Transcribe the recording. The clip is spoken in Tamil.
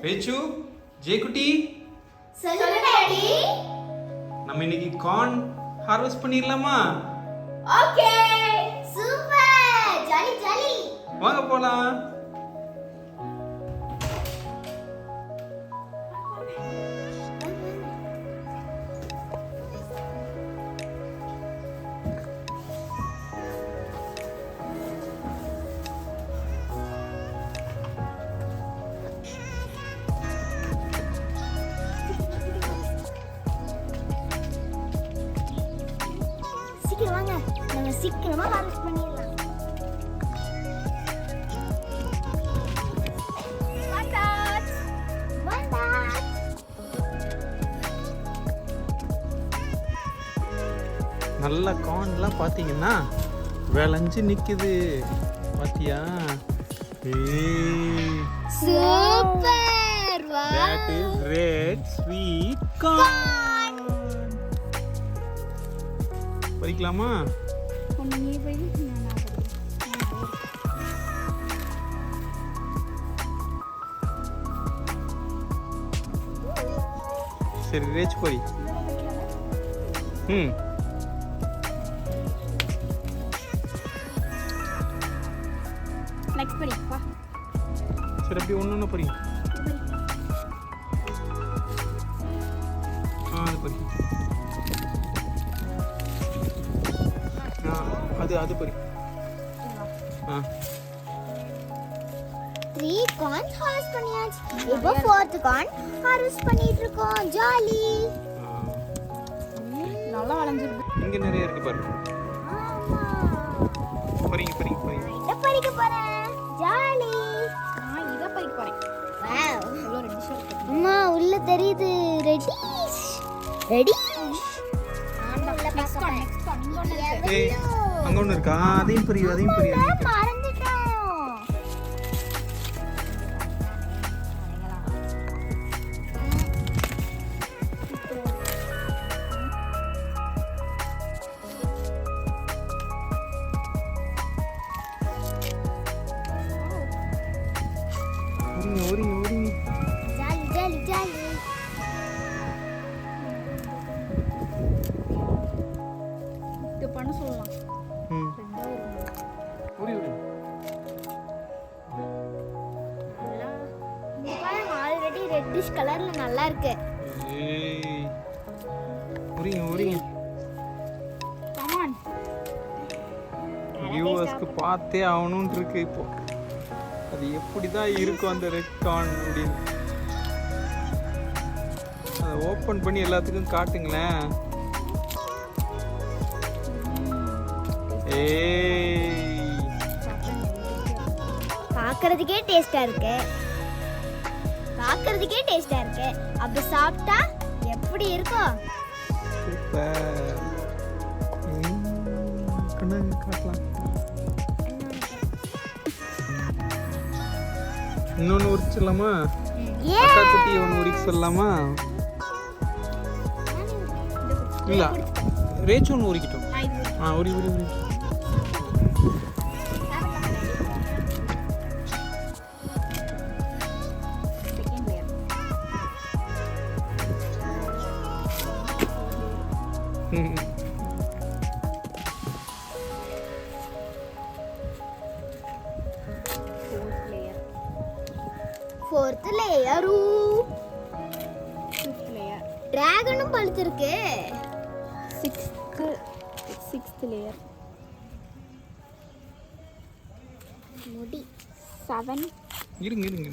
ரேச்சு ஜெயக்குட்டி. நம்ம இன்னைக்கு கார்ன் ஹார்வெஸ்ட் பண்ணிடலாமா? Okay super. Jolly jolly. வாங்க போலாம். சீக்கிரம் வாங்க நம்ம சீக்கிரமா ஹார்வெஸ்ட் பண்ணிடலாம். நல்ல கார்ன்லாம் பார்த்தீங்கன்னா விளைஞ்சு நிக்குது. பாத்தியா? Super is red sweet corn. போய் நான் சரி ரேச் பறி ம். நெக்ஸ்ட் படி வா சரி அப்படியே ஒன்று ஒன்று பறி ஆ அது பறி அது அது பறி ஆ. த்ரீ கார்ன் ஹார்வெஸ்ட் பண்ணியாச்சு. இப்போ ஃபோர்த் கார்ன் ஹார்வெஸ்ட் பண்ணிட்டு இருக்கோம். ஜாலி. நல்லா வளைஞ்சிருக்கு. இங்க நிறைய இருக்கு பாரு. ஆமா. பறிங்க பறிங்க பறிங்க இத பறிக்க போறேன். ஜாலி நான் இத பறிக்க போறேன். வாவ் இவ்ளோ ரெட்டிஷ் இருக்கு. அம்மா உள்ள தெரியுது. Reddish reddish next one next one இங்க ஒன்னு இருக்கு? அங்க அதையும் பறி அதையும் பறி பண்ண சொல்லலாம். ஆல்ரெடி ரெட்டிஷ் கலர்ல நல்லா இருக்கு. ஏய். ஓடிங்க ஓடிங்க கமான் வியூவர்ஸ்க்கு பார்த்தே ஆகணும்னு இருக்கு இப்போ. அது எப்படி தான் இருக்கும் அந்த ரெட் கார்ன் அப்படின்னு. அதை ஓப்பன் பண்ணி எல்லாத்துக்கும் காட்டுங்களேன். பார்க்கறதுக்கே டேஸ்டா இருக்கு. பார்க்கறதுக்கே டேஸ்டா இருக்கு. அப்படி சாப்பிட்டா எப்படி இருக்கும் இன்னொன்று உரிச்சிடலாமா? அக்கா குட்டி ஒன்று உரிக்க சொல்லலாமா இல்லை ரேச்சு ஒன்று உரிக்கட்டும். ஆ உரி உரி உரி. ம் ஃபோர்த் லேயரு டிராகனும் பழுத்திருக்கு. சிக்ஸ்த்து சிக்ஸ்த் முடி. செவன் இருங்க இருங்க.